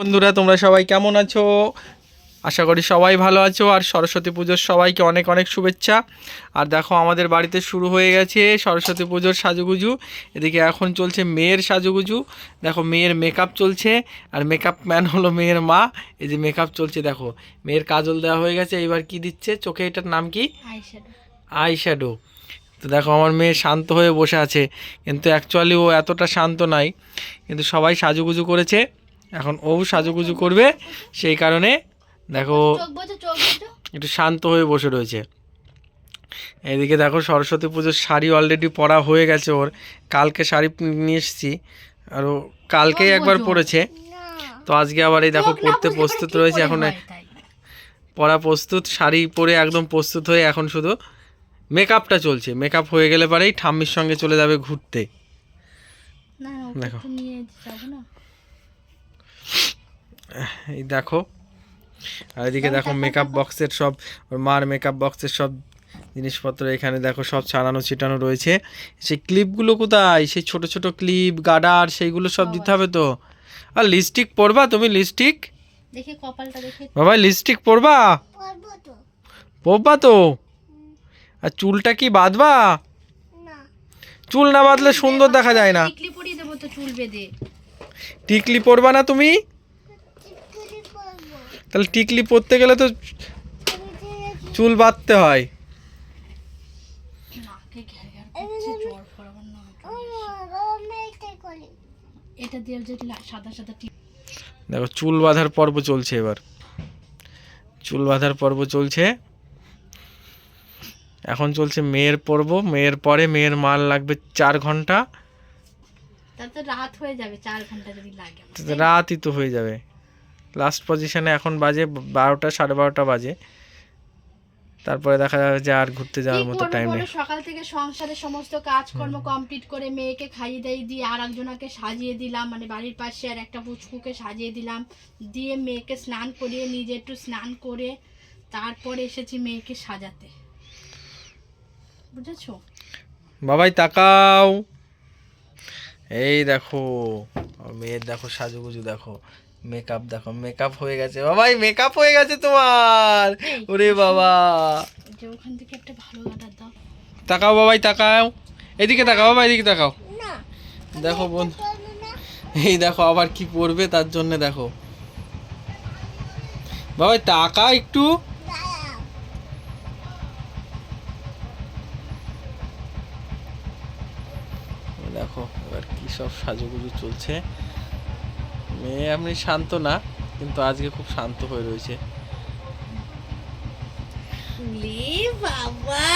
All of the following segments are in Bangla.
বন্ধুরা, তোমরা সবাই কেমন আছো? আশা করি সবাই ভালো আছো, আর সরস্বতী পুজোর সবাইকে অনেক অনেক শুভেচ্ছা। আর দেখো, আমাদের বাড়িতে শুরু হয়ে গেছে সরস্বতী পুজোর সাজুগুজু। এদিকে এখন চলছে মেয়ের সাজুগুজু। দেখো, মেয়ের মেকআপ চলছে, আর মেকআপ ম্যান হলো মেয়ের মা। এই যে মেকআপ চলছে, দেখো, মেয়ের কাজল দেওয়া হয়ে গেছে। এবার কি দিচ্ছে? চোখে এটার নাম কি? আই শ্যাডো তো দেখো, আমার মেয়ে শান্ত হয়ে বসে আছে। কিন্তু অ্যাকচুয়ালি ও এতটা শান্ত নাই। কিন্তু সবাই সাজুগুজু করেছে। এখন ও সাজুগুজু করবে সেই কারণে দেখো বোঝো একটু শান্ত হয়ে বসে রয়েছে। এদিকে দেখো সরস্বতী পুজোর শাড়ি অলরেডি পরা হয়ে গেছে ওর। কালকে শাড়ি নিয়ে এসেছি। আর কালকেই একবার পরেছে। তো আজকে আবার এই দেখো পড়তে প্রস্তুত রয়েছে এখন পরা প্রস্তুত শাড়ি পরে একদম প্রস্তুত হয়ে এখন শুধু মেকআপটা চলছে। মেকআপ হয়ে গেলে পরেই ঠাম্মির সঙ্গে চলে যাবে ঘুরতে। দেখো। এই দেখো। আর এদিকে দেখো মেকআপ বক্সের সব ওর মার মেকআপ বক্সের সব জিনিসপত্র এখানে দেখো সব ছাড়ানো ছিটানো রয়েছে। সেই ক্লিপগুলো কোথায়? সেই ছোট ছোট ক্লিপ গার্ডার সেইগুলো সব দিতে হবে তো? আর লিপস্টিক পরবা তুমি লিপস্টিক দেখি কপালটা দেখে বাবা লিপস্টিক পরবা? পরবা তো। আর চুলটা কি বাঁধবা? চুল না বাঁধলে সুন্দর দেখা যায় না। টিকলি পরিয়ে দেবো তো চুল বেঁধে। টিকলি পরবা না তুমি? তাহলে টিকলি পরতে গেলে তো চুল বাঁধতে হয়। দেখো চুল বাঁধার পর্ব চলছে এবার। চুল বাঁধার পর্ব চলছে। এখন চলছে মেয়ের পর্ব। মেয়ের পরে মেয়ের মাল লাগবে চার ঘণ্টা। রাত হয়ে যাবে চার ঘণ্টা যদি লাগে রাতই তো হয়ে যাবে। লাস্ট পজিশনে এখন বাজে বারোটা সাড়ে বারোটা বাজে। তারপরে দেখা যাবে যে আর ঘুরতে যাওয়ার মতো টাইম নেই সকাল থেকে সংসারের সমস্ত কাজকর্ম কমপ্লিট করে মেয়েকে খাইয়ে দাইয়ে দিয়ে আর একজনাকে সাজিয়ে দিলাম। মানে বাড়ির পাশে আর একটা পুচকুকে সাজিয়ে দিলাম। দিয়ে মেয়েকে স্নান করিয়ে নিজে একটু স্নান করে তারপরে এসেছি মেয়েকে সাজাতে। বুঝেছ? বাবাই তাকাও। এই দেখো মেয়ের দেখো সাজুগুজু দেখো। মেকআপ দেখো মেকআপ হয়ে গেছে। বাবাই মেকআপ হয়ে গেছে তোমার। ওরে বাবা। যে ওখান থেকে একটা ভালো দাও। তাকাও বাবাই তাকাও। এদিকে তাকাও বাবা এদিকে তাকাও। দেখো বোন এই দেখো আবার কি করবে তার জন্য দেখো। বাবাই তাকা একটু। দেখো এবার কি সব সাজুগুজু চলছে। মেয়ে এমনি শান্ত না কিন্তু আজকে খুব শান্ত হয়ে রয়েছে। বাবা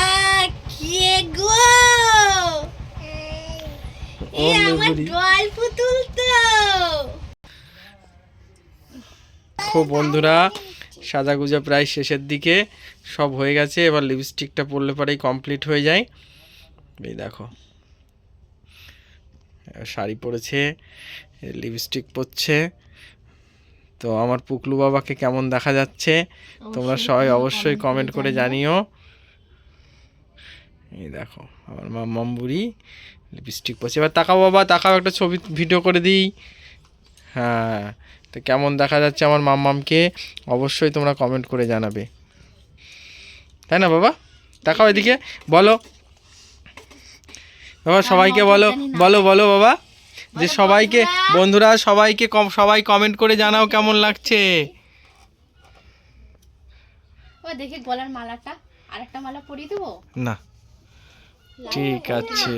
কে গো? খুব বন্ধুরা সাজাগুজা প্রায় শেষের দিকে সব হয়ে গেছে এবার লিপস্টিকটা পরলে পরেই কমপ্লিট হয়ে যায়। এই দেখো শাড়ি পরেছে লিপস্টিক পরছে। তো আমার পুকলু বাবাকে কেমন দেখা যাচ্ছে? তোমরা সবাই অবশ্যই কমেন্ট করে জানিও। এই দেখো আমার মা মম্বুরি লিপস্টিক পরছে। এবার তাকাও বাবা তাকাও একটা ছবি ভিডিও করে দিই। হ্যাঁ তো কেমন দেখা যাচ্ছে আমার মাম্মামকে? অবশ্যই তোমরা কমেন্ট করে জানাবে। তাই না বাবা? তাকাও এদিকে বলো। বাবা সবাইকে বলো বলো বলো বাবা। যে সবাইকে বন্ধুরা সবাইকে কম সবাই কমেন্ট করে জানাও কেমন লাগছে। ও দেখি গলার মালাটা আর একটা মালা পরিয়ে দেবো? না। ঠিক আছে।